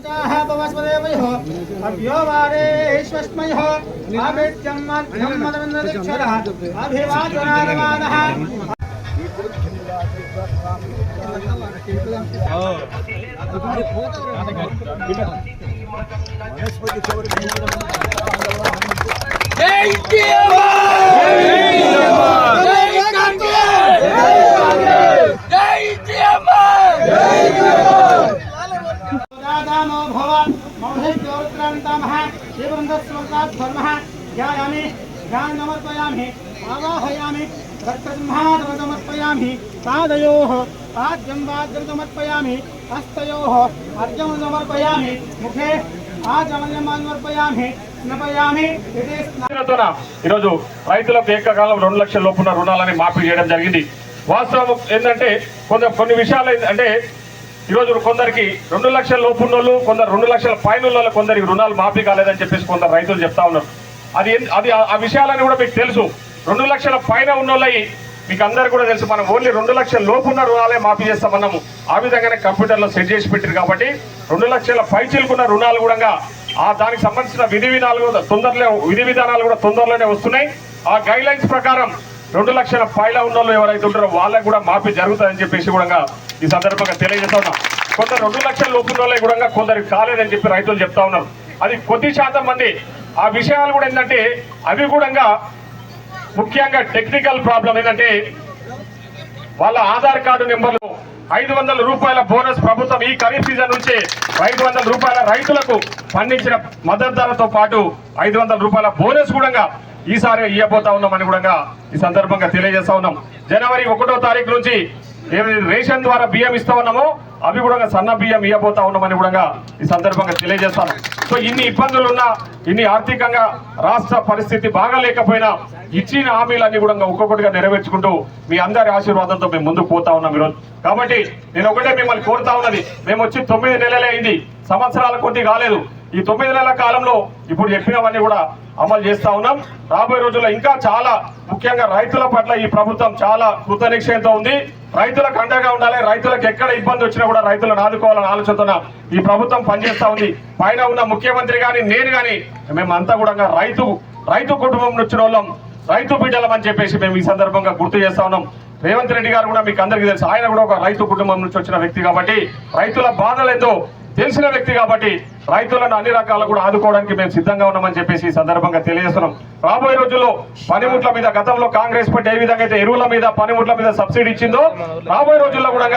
पिताः पवस्वदेवयः अभ्योवारेश्वस्मयः आमित्यं मध्यं मदमिन्द्रदिक्षरः अभिवादनादवादः वनस्पति चौर जय देवा! శ్రీవృందస్వకాత్ ధర్మః ధ్యాయామి ధ్యానమర్పయామి ఆవాహయామి రక్తసింహాదమర్పయామి పాదయోః పాద్యం వాద్యం సమర్పయామి హస్తయోః అర్జం సమర్పయామి ముఖే ఆచమన్యమాన్వర్పయామి స్నపయామి ఇది స్నా రైతులతోన ఈరోజు రైతులకు ఏకకాలం రెండు లక్షల లోపున రుణాలని మాఫీ చేయడం జరిగింది వాస్తవం ఏంటంటే కొంత కొన్ని విషయాలు ఏంది- అంటే ఈరోజు కొందరికి రెండు లక్షల లోపు ఉన్నోళ్ళు కొందరు రెండు లక్షల పైన కొందరికి రుణాలు మాఫీ కాలేదని చెప్పేసి కొందరు రైతులు చెప్తా ఉన్నారు. అది అది ఆ- విషయాలని కూడా మీకు తెలుసు. రెండు లక్షల పైన ఉన్నోళ్ళయి మీకు అందరు కూడా తెలుసు. మనం ఓన్లీ రెండు లక్షల లోపు ఉన్న రుణాలే మాఫీ చేస్తామన్నాము. ఆ విధంగానే కంప్యూటర్లో సెట్ చేసి పెట్టారు కాబట్టి రెండు లక్షల పై చిలుకున్న రుణాలు కూడా ఆ దానికి సంబంధించిన విధి విధానాలు కూడా తొందరలో విధి విధానాలు కూడా తొందరలోనే వస్తున్నాయి. ఆ గైడ్ లైన్స్ ప్రకారం రెండు లక్షల పైన ఉన్న వాళ్ళు ఎవరైతే ఉంటారో వాళ్ళకి కూడా మాఫీ జరుగుతుందని చెప్పేసి కూడా ఈ సందర్భంగా తెలియజేస్తా ఉన్నాం. కొందరు రెండు లక్షల లోపు వాళ్ళకి కూడా కొందరికి కాలేదని చెప్పి రైతులు చెప్తా ఉన్నారు. అది కొద్ది శాతం మంది. ఆ విషయాలు కూడా ఏంటంటే అవి కూడా ముఖ్యంగా టెక్నికల్ ప్రాబ్లం ఏంటంటే వాళ్ళ ఆధార్ కార్డు నెంబర్లు ఐదు వందల రూపాయల బోనస్ ప్రభుత్వం ఈ ఖరీఫ్ సీజన్ నుంచే ఐదు వందల రూపాయల రైతులకు పండించిన మద్దతు ధరతో పాటు ఐదు వందల రూపాయల బోనస్ కూడా ఈసారి ఇవ్వబోతా ఉన్నామని కూడా ఈ సందర్భంగా తెలియజేస్తా ఉన్నాం. జనవరి ఒకటో తారీఖు నుంచి ఏమైతే రేషన్ ద్వారా బియ్యం ఇస్తా ఉన్నామో. అవి కూడా సన్న బియ్యం ఇవ్వబోతా ఉన్నామని కూడా ఈ సందర్భంగా తెలియజేస్తాను. సో ఇన్ని ఇబ్బందులు ఉన్నా ఇన్ని ఆర్థికంగా రాష్ట్ర పరిస్థితి బాగాలేకపోయినా ఇచ్చిన హామీలన్నీ కూడా ఒక్కొక్కటిగా నెరవేర్చుకుంటూ మీ అందరి ఆశీర్వాదంతో మేము ముందుకు పోతా ఉన్నాం ఈరోజు. కాబట్టి నేను ఒకటే మిమ్మల్ని కోరుతా ఉన్నది. మేము వచ్చి తొమ్మిది నెలలే అయింది. సంవత్సరాల కొద్ది కాలేదు. ఈ తొమ్మిది నెలల కాలంలో ఇప్పుడు చెప్పినవన్నీ కూడా అమలు చేస్తా ఉన్నాం. రాబోయే రోజుల్లో ఇంకా చాలా ముఖ్యంగా రైతుల పట్ల ఈ ప్రభుత్వం చాలా కృతనిశ్చయంతో ఉంది. రైతులకు అండగా ఉండాలి రైతులకు ఎక్కడ ఇబ్బంది వచ్చినా కూడా రైతులను ఆదుకోవాలని ఆలోచన ఈ ప్రభుత్వం పనిచేస్తా ఉంది. పైన ఉన్న ముఖ్యమంత్రి కానీ నేను కానీ మేమంతా కూడా రైతు రైతు కుటుంబం నుంచి వచ్చిన వాళ్ళం. రైతు బిడ్డలం అని చెప్పేసి మేము ఈ సందర్భంగా గుర్తు చేస్తా ఉన్నాం. రేవంత్ రెడ్డి గారు కూడా మీకు అందరికీ తెలుసు ఆయన కూడా ఒక రైతు కుటుంబం నుంచి వచ్చిన వ్యక్తి కాబట్టి రైతుల బాధలు తెలిసిన వ్యక్తి కాబట్టి రైతులను అన్ని రకాలు కూడా ఆదుకోవడానికి మేము సిద్ధంగా ఉన్నామని చెప్పేసి ఈ సందర్భంగా తెలియజేస్తున్నాం. రాబోయే రోజుల్లో పనిముట్ల మీద గతంలో కాంగ్రెస్ పార్టీ ఏ విధంగా అయితే ఎరువుల మీద పనిముట్ల మీద సబ్సిడీ ఇచ్చిందో రాబోయే రోజుల్లో కూడా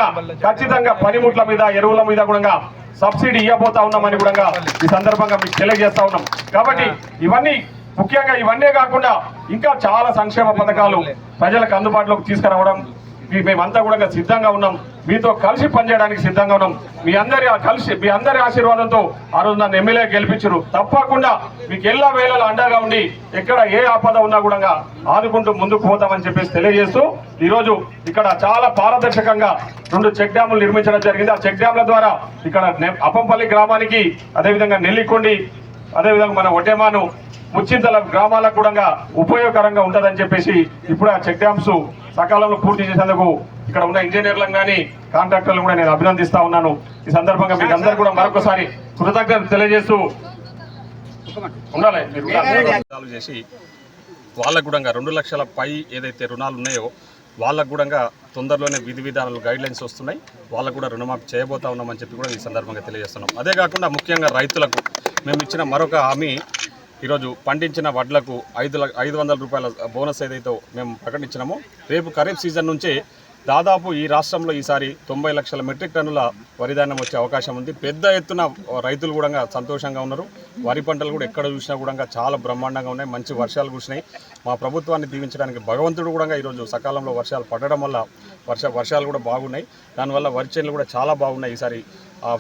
ఖచ్చితంగా పనిముట్ల మీద ఎరువుల మీద కూడా సబ్సిడీ ఇవ్వబోతా ఉన్నామని కూడా ఈ సందర్భంగా మీకు తెలియజేస్తా ఉన్నాం. కాబట్టి ఇవన్నీ ముఖ్యంగా ఇవన్నీ కాకుండా ఇంకా చాలా సంక్షేమ పథకాలు ప్రజలకు అందుబాటులోకి తీసుకురావడం మేమంతా కూడా సిద్ధంగా ఉన్నాం. మీతో కలిసి పనిచేయడానికి సిద్ధంగా ఉన్నాం. మీ అందరి కలిసి మీ అందరి ఆశీర్వాదంతో ఆ రోజు నన్ను ఎమ్మెల్యే గెలిపించరు. తప్పకుండా మీకు ఎల్ల వేళలా అండగా ఉండి ఎక్కడ ఏ ఆపద ఉన్నా కూడా ఆదుకుంటూ ముందుకు పోతామని చెప్పేసి తెలియజేస్తూ ఈరోజు ఇక్కడ చాలా పారదర్శకంగా రెండు చెక్ డ్యాములు నిర్మించడం జరిగింది. ఆ చెక్ డ్యామ్ల ద్వారా ఇక్కడ అప్పంపల్లి గ్రామానికి అదేవిధంగా నెల్లికొండి అదేవిధంగా మన ఒడ్డెమాను ముచ్చింతల గ్రామాలకు కూడా ఉపయోగకరంగా ఉంటుందని చెప్పేసి ఇప్పుడు ఆ చెక్ డ్యామ్స్ సకాలంలో పూర్తి చేసేందుకు ఇక్కడ ఉన్న ఇంజనీర్లను కానీ కాంట్రాక్టర్లను కూడా నేను అభినందిస్తా ఉన్నాను. ఈ సందర్భంగా మీకు అందరు కూడా మరొకసారి కృతజ్ఞత తెలియజేస్తూ ఉండాలి మీరు చేసి వాళ్ళకు కూడా రెండు లక్షల పై ఏదైతే రుణాలు ఉన్నాయో వాళ్ళకు కూడా తొందరలోనే విధి విధానాలు గైడ్ లైన్స్ వస్తున్నాయి. వాళ్ళకు కూడా రుణమాఫీ చేయబోతా ఉన్నామని చెప్పి కూడా ఈ సందర్భంగా తెలియజేస్తున్నాం. అదే కాకుండా ముఖ్యంగా రైతులకు మేము ఇచ్చిన మరొక హామీ ఈరోజు పండించిన వడ్లకు ఐదు ల- ఐదు వందల రూపాయల బోనస్ ఏదైతే మేము ప్రకటించినామో రేపు ఖరీఫ్ సీజన్ నుంచే దాదాపు ఈ రాష్ట్రంలో ఈసారి తొంభై లక్షల మెట్రిక్ టన్నుల వరిధాన్యం వచ్చే అవకాశం ఉంది. పెద్ద ఎత్తున రైతులు కూడా సంతోషంగా ఉన్నారు. వరి పంటలు కూడా ఎక్కడ చూసినా కూడా చాలా బ్రహ్మాండంగా ఉన్నాయి. మంచి వర్షాలు కురిసినాయి. మా ప్రభుత్వాన్ని దీవించడానికి భగవంతుడు కూడా ఈరోజు సకాలంలో వర్షాలు పడడం వల్ల వర్ష వర్షాలు కూడా బాగున్నాయి. దానివల్ల వరి చేనులు కూడా చాలా బాగున్నాయి ఈసారి.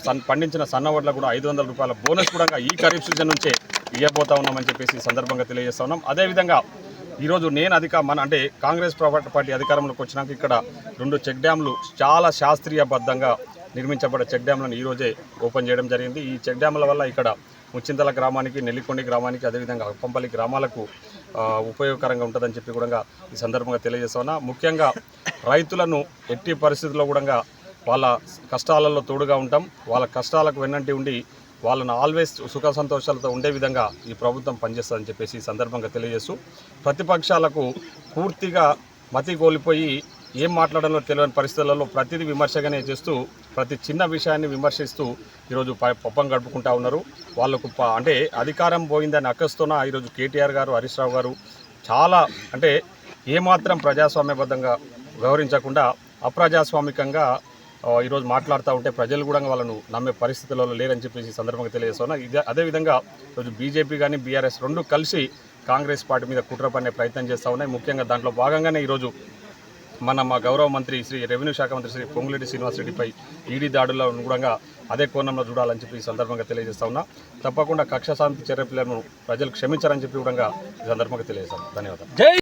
సన్ పండించిన సన్న వడ్లకు కూడా ఐదు వందల రూపాయల బోనస్ కూడా ఈ ఖరీఫ్ సీజన్ నుంచే ఇవ్వబోతా ఉన్నామని చెప్పేసి సందర్భంగా తెలియజేస్తా ఉన్నాం. అదేవిధంగా ఈరోజు నేను అధిక మన అంటే కాంగ్రెస్ పార్టీ అధికారంలోకి వచ్చినాక ఇక్కడ రెండు చెక్ డ్యామ్లు చాలా శాస్త్రీయబద్ధంగా నిర్మించబడే చెక్ డ్యాంలను ఈరోజే ఓపెన్ చేయడం జరిగింది. ఈ చెక్ డ్యామ్ల వల్ల ఇక్కడ ముచ్చింతల గ్రామానికి నెల్లికొండి గ్రామానికి అదేవిధంగా అప్పంపల్లి గ్రామాలకు ఉపయోగకరంగా ఉంటుందని చెప్పి కూడా ఈ సందర్భంగా తెలియజేస్తున్నా. ముఖ్యంగా రైతులను ఎట్టి పరిస్థితుల్లో కూడా వాళ్ళ కష్టాలలో తోడుగా ఉంటాం. వాళ్ళ కష్టాలకు వెన్నంటి ఉండి వాళ్ళను ఆల్వేస్ సుఖ సంతోషాలతో ఉండే విధంగా ఈ ప్రభుత్వం పనిచేస్తుందని చెప్పేసి ఈ సందర్భంగా తెలియజేస్తూ ప్రతిపక్షాలకు పూర్తిగా మతి కోల్పోయి ఏం మాట్లాడాలో తెలియని పరిస్థితులలో ప్రతిదీ విమర్శగానే చేస్తూ ప్రతి చిన్న విషయాన్ని విమర్శిస్తూ ఈరోజు ప- పప్పం గడుపుకుంటా ఉన్నారు. వాళ్ళకు అంటే అధికారం పోయిందని అక్కస్తోన ఈరోజు కేటీఆర్ గారు హరీష్ రావు గారు చాలా అంటే ఏమాత్రం ప్రజాస్వామ్యబద్ధంగా వ్యవహరించకుండా అప్రజాస్వామికంగా ఈరోజు మాట్లాడుతూ ఉంటే ప్రజలు కూడా వాళ్ళను నమ్మే పరిస్థితులలో లేరని చెప్పేసి ఈ సందర్భంగా తెలియజేస్తున్నా. ఇదే అదేవిధంగా ఈరోజు బీజేపీ కానీ బీఆర్ఎస్ రెండు కలిసి కాంగ్రెస్ పార్టీ మీద కుట్ర పడే ప్రయత్నం చేస్తూ ఉన్నాయి. ముఖ్యంగా దాంట్లో భాగంగానే ఈరోజు మన మా గౌరవ మంత్రి శ్రీ రెవెన్యూ శాఖ మంత్రి శ్రీ పొంగులేటి శ్రీనివాసరెడ్డిపై ఈడీ దాడుల్లో కూడా అదే కోణంలో చూడాలని చెప్పి ఈ సందర్భంగా తెలియజేస్తా ఉన్నా. తప్పకుండా కక్ష శాంతి చర్యలను ప్రజలు క్షమించారని చెప్పి కూడా ఈ సందర్భంగా తెలియజేస్తాను. ధన్యవాదాలు.